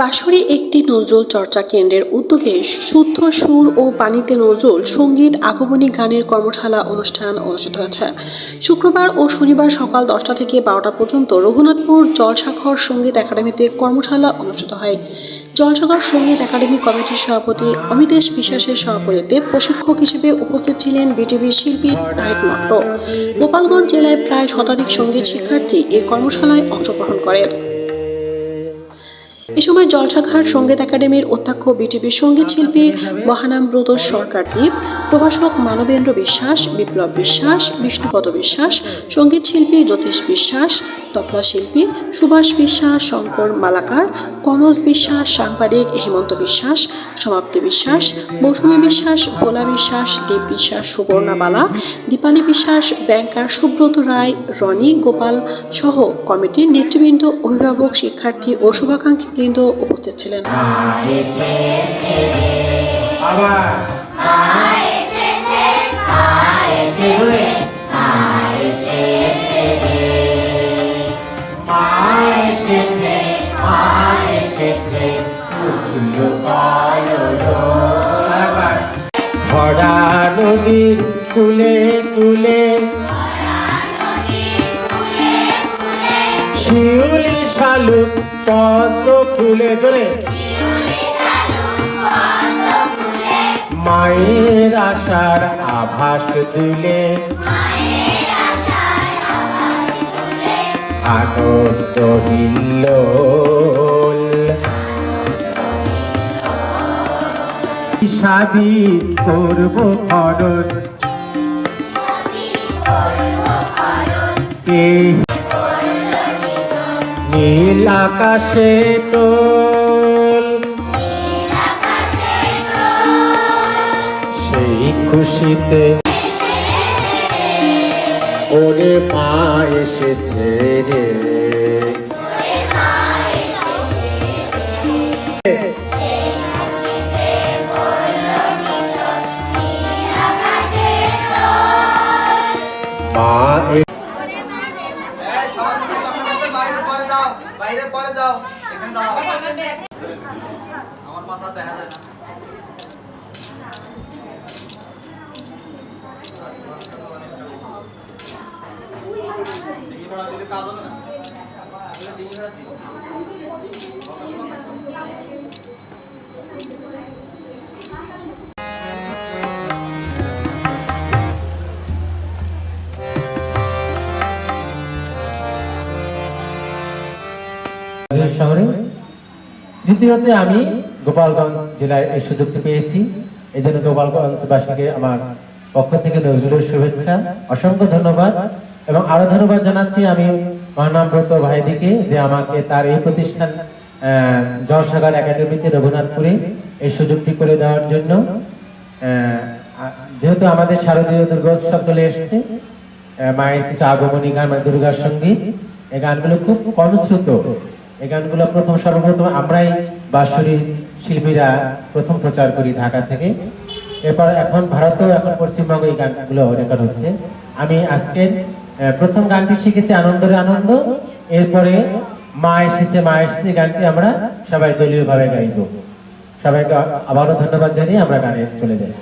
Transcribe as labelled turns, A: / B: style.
A: বাঁশরী একটি নজরুল চর্চা কেন্দ্রের উদ্যোগে শুদ্ধ সুর ও পানিতে নজরুল সংগীত আগমনী গানের কর্মশালা অনুষ্ঠান অনুষ্ঠিত হয়েছে। শুক্রবার ও শনিবার সকাল দশটা থেকে বারোটা পর্যন্ত রঘুনাথপুর জলসাঘর সংগীত একাডেমিতে কর্মশালা অনুষ্ঠিত হয়। জলসাগর সংগীত একাডেমি কমিটির সভাপতি অমিতেশ বিশ্বাসের সভাপতিত্বে প্রশিক্ষক হিসেবে উপস্থিত ছিলেন বিটিভির শিল্পী তারেক মাত্র। গোপালগঞ্জ জেলায় প্রায় শতাধিক সংগীত শিক্ষার্থী এই কর্মশালায় অংশগ্রহণ করেন। এ সময় জলসাঘাট সংগীত একাডেমির অধ্যক্ষ বিটিভির সংগীত শিল্পী মহানামব্রত সরকার দ্বীপ প্রভাষক মানবেন্দ্র বিশ্বাস, বিপ্লব বিশ্বাস, বিষ্ণুপদ বিশ্বাস, সংগীত শিল্পী জ্যোতিষ বিশ্বাস তবলা শিল্পী সুভাষ বিশ্বাস, শঙ্কর মালাকার কনজ বিশ্বাস, সাংবাদিক হেমন্ত বিশ্বাস, সমাপ্তি বিশ্বাস মৌসুমী বিশ্বাস, ভোলা বিশ্বাস দেব বিশ্বাস, সুবর্ণা বালা, দীপালি বিশ্বাস, ব্যাংকার সুব্রত রায়, রনি গোপাল সহ কমিটির নেতৃবৃন্দ, অভিভাবক, শিক্ষার্থী ও শুভাকাঙ্ক্ষী বৃন্দ উপস্থিত ছিলেন।
B: ভরা নদীর কুলে কুলে শিউলি শালু পদ্ম ফুলে ধরে মায়ের আশার আভাস দিলে আনন্দ হিল্লোল সাবি করব খরচ। নীল আকাশে তোল। সেই খুশিতে ওরে মা এসেছে রে।
C: আমার মাথা দেখা যায় না ডিঙি ভাড়া দিলে কাজ হবে না
B: শহরে। দ্বিতীয়ত আমি গোপালগঞ্জ জেলায় এই সুযোগটি পেয়েছি। এই জন্য গোপালগঞ্জবাসীকে আমার পক্ষ থেকে নজরুলের শুভেচ্ছা, অসংখ্য ধন্যবাদ এবং আরও ধন্যবাদ জানাচ্ছি আমি মহানামব্রত ভাইদিকে যে আমাকে তার এই প্রতিষ্ঠান জলসাগর একাডেমিতে রঘুনাথপুরে এই সুযোগটি করে দেওয়ার জন্য। যেহেতু আমাদের শারদীয় দুর্গোৎসব চলে এসেছে মায়ের কিছু আগমনী গান, দুর্গার সংগীত, এই গানগুলো খুব অনুশ্রুত এই গানগুলো প্রথম সর্বপ্রথম আমরাই বাঁশরী শিল্পীরা প্রথম প্রচার করি ঢাকা থেকে। এরপর এখন ভারতেও, এখন পশ্চিমবঙ্গে এই গানগুলো রেকর্ড হচ্ছে। আমি আজকে প্রথম গানটি শিখেছি আনন্দের আনন্দ। এরপরে মা এসেছে মা এসেছে গানটি আমরা সবাই দলীয় ভাবে গাইব। সবাইকে আবারও ধন্যবাদ জানিয়ে আমরা গানে চলে যাই।